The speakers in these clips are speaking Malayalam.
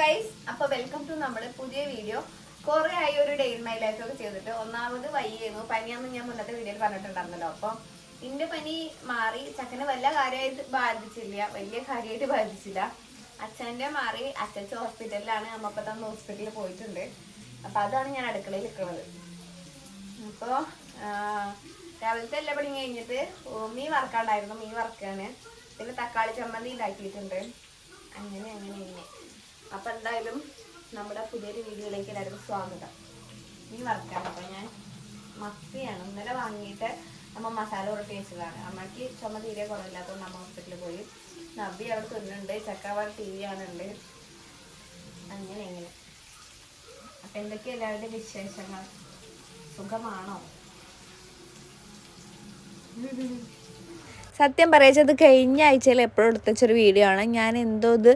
ഗൈസ് അപ്പൊ വെൽക്കം ടു നമ്മുടെ പുതിയ വീഡിയോ കുറെ ആയി ഒരു ഡേ ഇൻ മൈ ലൈഫ് ഒക്കെ ചെയ്തിട്ട്. ഒന്നാമത് വയ്യായിരുന്നു പനിയാന്ന് ഞാൻ മുന്നത്തെ വീഡിയോയിൽ പറഞ്ഞിട്ടുണ്ടായിരുന്നല്ലോ. അപ്പൊ എന്റെ പനി മാറി ചക്കനെ വല്ല കാര്യമായിട്ട് ബാധിച്ചില്ല. വലിയ കാര്യമായിട്ട് ബാധിച്ചില്ല. അച്ഛന്റെ മാറി അച്ഛൻ ഹോസ്പിറ്റലിലാണ് അമ്മ ഇപ്പൊ തന്നെ ഹോസ്പിറ്റലിൽ പോയിട്ടുണ്ട്. അപ്പൊ അതാണ് ഞാൻ അടുക്കളയിൽ നിൽക്കുന്നത്. അപ്പോ ആ, രാവിലത്തെ എല്ലാ പണിയും കഴിഞ്ഞിട്ട് മീൻ വറക്കാണ്ടായിരുന്നു. മീൻ വറക്കാണ്. പിന്നെ തക്കാളി ചമ്മന്തി ഉണ്ടാക്കിയിട്ടുണ്ട്. അങ്ങനെ അങ്ങനെ ഇങ്ങനെ അപ്പൊ എന്തായാലും നമ്മുടെ പുതിയൊരു വീഡിയോയിലേക്ക് എല്ലാവർക്കും സ്വാഗതം. ഈ വർക്കാണ് അപ്പൊ ഞാൻ മത്തിയാണ്. ഇന്നലെ വാങ്ങിയിട്ട് അമ്മ മസാല ഉറട്ടി വെച്ചതാണ് അമ്മയ്ക്ക് ചുമ തീരെ കുറവില്ലാത്തതുകൊണ്ട് അമ്മ ഹോസ്പിറ്റലിൽ പോയി. നബി അവിടെ തിന്നുണ്ട് ചക്കവാൾ ടി വി ആണുണ്ട് അങ്ങനെ എങ്ങനെ അപ്പൊ എന്തൊക്കെയാ എല്ലാവരുടെയും വിശേഷങ്ങൾ? സുഖമാണോ? സത്യം പറയച്ചത് കഴിഞ്ഞ ആഴ്ചയിൽ എപ്പോഴും എടുത്തച്ചൊരു വീഡിയോ ആണ്. ഞാൻ എന്തോ ഇത്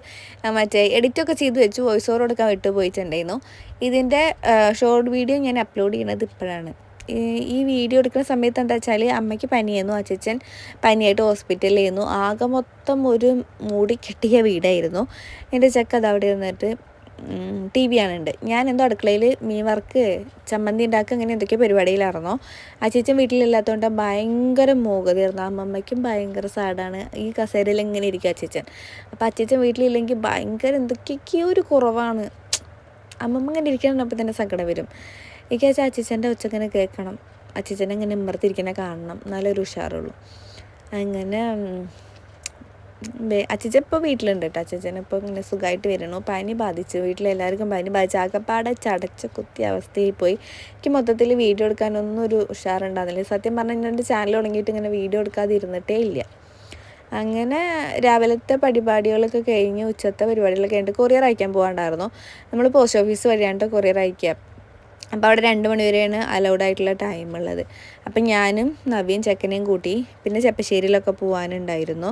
മറ്റേ എഡിറ്റൊക്കെ ചെയ്ത് വെച്ച് വോയിസ് ഓവർ കൊടുക്കാൻ വിട്ടു പോയിട്ടുണ്ടായിരുന്നു. ഇതിന്റെ ഷോർട്ട് വീഡിയോ ഞാൻ അപ്ലോഡ് ചെയ്യുന്നത് ഇപ്പോഴാണ്. ഈ- വീഡിയോ എടുക്കുന്ന സമയത്ത് എന്താ വെച്ചാൽ അമ്മയ്ക്ക് പനിയായിരുന്നു അച്ഛൻ പനിയായിട്ട് ഹോസ്പിറ്റലിലായിരുന്നു ആകെ മൊത്തം ഒരു മൂടി കെട്ടിയ വീടായിരുന്നു. എന്റെ ചെക്ക അത് അവിടെ ഇരുന്നിട്ട് ടി വി ആണുണ്ട് ഞാൻ എന്തോ അടുക്കളയിൽ മീൻ വർക്ക് ചമ്മന്തി ഉണ്ടാക്കുക അങ്ങനെ എന്തൊക്കെയോ പരിപാടിയിലായിരുന്നു. ചേച്ചൻ വീട്ടിലില്ലാത്തതുകൊണ്ട് ഭയങ്കര മൂകതയായിരുന്നു അമ്മമ്മയ്ക്കും ഭയങ്കര സാഡാണ്. ഈ കസേരയിൽ ഇങ്ങനെ ഇരിക്കും അച്ഛൻ അപ്പോൾ അച്ഛൻ വീട്ടിലില്ലെങ്കിൽ ഭയങ്കര എന്തൊക്കെയൊക്കെയോ ഒരു കുറവാണ്. അമ്മമ്മ ഇങ്ങനെ ഇരിക്കണപ്പോൾ തന്നെ സങ്കടം വരും. എനിക്ക് വെച്ചാൽ അച്ഛന്റെ ഒച്ചങ്ങനെ കേൾക്കണം. അച്ചീച്ചനെ ഇങ്ങനെ ഇമ്മർത്തിരിക്കണ കാണണം. നല്ലൊരു ഉഷാറുള്ളൂ. അങ്ങനെ അച്ഛൻ ഇപ്പോൾ വീട്ടിലുണ്ട് കേട്ടോ അച്ഛൻ ഇപ്പോൾ ഇങ്ങനെ സുഖമായിട്ട് വരണു പനി ബാധിച്ചു. വീട്ടിലെല്ലാവർക്കും പനി ബാധിച്ചു. ആകെപ്പാടെ ചടച്ച കുത്തിയ അവസ്ഥയിൽ പോയി. എനിക്ക് മൊത്തത്തിൽ വീഡിയോ എടുക്കാനൊന്നും ഒരു ഉഷാറുണ്ടാകുന്നില്ല സത്യം പറഞ്ഞാൽ എന്റെ ചാനൽ തുടങ്ങിയിട്ട് ഇങ്ങനെ വീഡിയോ എടുക്കാതെ ഇരുന്നിട്ടേ ഇല്ല. അങ്ങനെ രാവിലത്തെ പരിപാടികളൊക്കെ കഴിഞ്ഞ് ഉച്ചത്തെ പരിപാടികളൊക്കെ കഴിഞ്ഞിട്ട് കൊറിയർ അയക്കാൻ പോകാണ്ടായിരുന്നു നമ്മൾ പോസ്റ്റ് ഓഫീസ് വഴിയാണ്ട് കൊറിയർ അയക്കുക അപ്പോൾ അവിടെ രണ്ട് മണി വരെയാണ് അലൗഡ് ആയിട്ടുള്ള ടൈം ഉള്ളത്. അപ്പം ഞാനും നവ്യയും ചെക്കനെയും കൂട്ടി പിന്നെ ചെപ്പശ്ശേരിയിലൊക്കെ പോകാനുണ്ടായിരുന്നു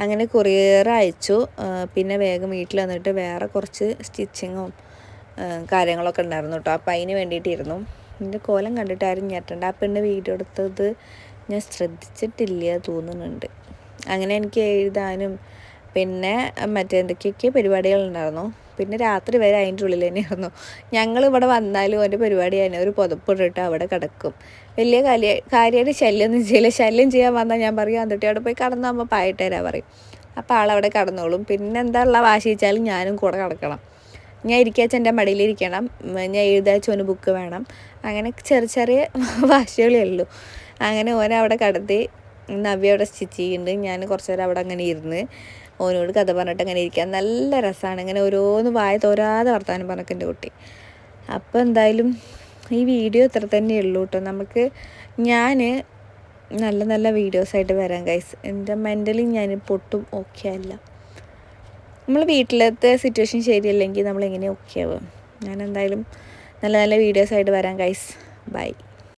അങ്ങനെ കൊറിയർ അയച്ചു. പിന്നെ വേഗം വീട്ടിൽ വന്നിട്ട് വേറെ കുറച്ച് സ്റ്റിച്ചിങ്ങും കാര്യങ്ങളൊക്കെ ഉണ്ടായിരുന്നു കേട്ടോ. അപ്പം അതിന് വേണ്ടിയിട്ടിരുന്നു. എന്റെ കോലം കണ്ടിട്ടായിരുന്നു ഞെട്ടണ്ട ആ പെണ്ണ് വീഡിയോ എടുത്തത് ഞാൻ ശ്രദ്ധിച്ചിട്ടില്ല തോന്നുന്നുണ്ട്. അങ്ങനെ എനിക്ക് എഴുതാനും പിന്നെ മറ്റേ എന്തൊക്കെയൊക്കെ പരിപാടികളുണ്ടായിരുന്നു പിന്നെ രാത്രി വരെ അതിന്റെ ഉള്ളിൽ തന്നെയായിരുന്നു. ഞങ്ങൾ ഇവിടെ വന്നാലും അവന്റെ പരിപാടി തന്നെ. ഒരു പുതപ്പിട്ടിട്ട് അവിടെ കിടക്കും. വലിയ കാര്യ കാര്യമായിട്ട് ശല്യമൊന്നും ചെയ്യില്ല. ശല്യം ചെയ്യാൻ വന്നാൽ ഞാൻ പറയും എന്നിട്ട് അവിടെ പോയി കടന്നാകുമ്പോൾ പായിട്ടേരാ പറയും. അപ്പോൾ ആളവിടെ കടന്നോളും. പിന്നെ എന്താ ഉള്ള വാശിച്ചാലും ഞാനും കൂടെ കിടക്കണം ഞാൻ ഇരിക്കാച്ച എന്റെ മടിയിലിരിക്കണം ഞാൻ എഴുതാച്ച ഒരു ബുക്ക് വേണം. അങ്ങനെ ചെറിയ ചെറിയ വാശികളേ ഉള്ളൂ. അങ്ങനെ ഓനെ അവിടെ കടത്തി നവ്യ അവിടെ സ്റ്റിച്ച് ചെയ്യുന്നുണ്ട്. ഞാൻ കുറച്ച് നേരം അവിടെ അങ്ങനെ ഇരുന്ന് ഓനോട് കഥ പറഞ്ഞിട്ട് അങ്ങനെ ഇരിക്കാൻ നല്ല രസമാണ് ഇങ്ങനെ ഓരോന്ന് വായ തോരാതെ വർത്താനം പറഞ്ഞൊക്കെ എന്റെ കുട്ടി. അപ്പോൾ എന്തായാലും ഈ വീഡിയോ ഇത്ര തന്നെ ഉള്ളൂ കേട്ടോ. നമുക്ക് ഞാൻ നല്ല നല്ല വീഡിയോസായിട്ട് വരാം ഗൈസ് എന്റെ മെന്റലി ഞാൻ പൊട്ടും ഓക്കെ അല്ല. നമ്മൾ വീട്ടിലത്തെ സിറ്റുവേഷൻ ശരിയല്ലെങ്കിൽ നമ്മൾ എങ്ങനെ ഓക്കെ ആവും? ഞാൻ എന്തായാലും നല്ല നല്ല വീഡിയോസായിട്ട് വരാം ഗൈസ് ബൈ